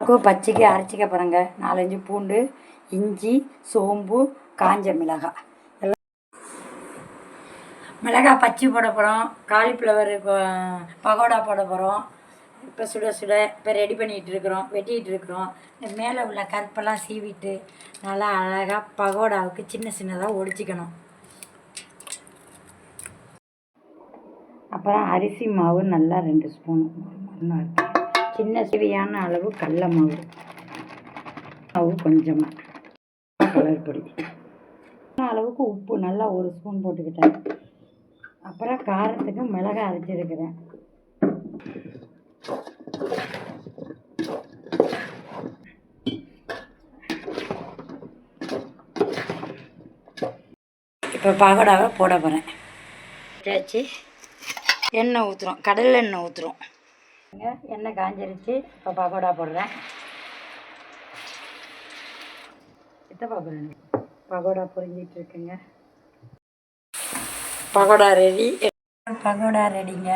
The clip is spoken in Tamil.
பச்சைக்கு அரைச்சிக்க போகிறேங்க நாலஞ்சு பூண்டு இஞ்சி சோம்பு காஞ்ச மிளகாய் எல்லாம் மிளகாய் பச்சை போட போகிறோம் காலிஃப்ளவர் பகோடா போட போகிறோம் இப்போ சுட சுட இப்போ ரெடி பண்ணிகிட்டு இருக்கிறோம். வெட்டிகிட்டு இருக்கிறோம். இந்த மேலே உள்ள கருப்பெல்லாம் சீவிட்டு நல்லா அழகாக பகோடாவுக்கு சின்ன சின்னதாக ஒடிச்சிக்கணும். அப்புறம் அரிசி மாவு நல்லா ரெண்டு ஸ்பூன். மண்ணு சின்ன சிறியான அளவு கடல மாவு. மாவு கொஞ்சமாக கலர் பொடி. அளவுக்கு உப்பு நல்லா ஒரு ஸ்பூன் போட்டுக்கிட்டேன். அப்புறம் காரத்துக்கு மிளகாய் அரைச்சிருக்கிறேன். இப்போ பகோடாவை போட போகிறேன் எண்ணெய் ஊற்றுறோம் கடலில் எண்ணெய் ஊற்றுறோம் எண்ணெய் காஞ்சிருச்சு. இப்போ பகோடா போடுறேன். சித்தப்பா போடுறேன் பகோடா பொரிஞ்சிட்டு இருக்குங்க. பகோடா ரெடி பகோடா ரெடிங்க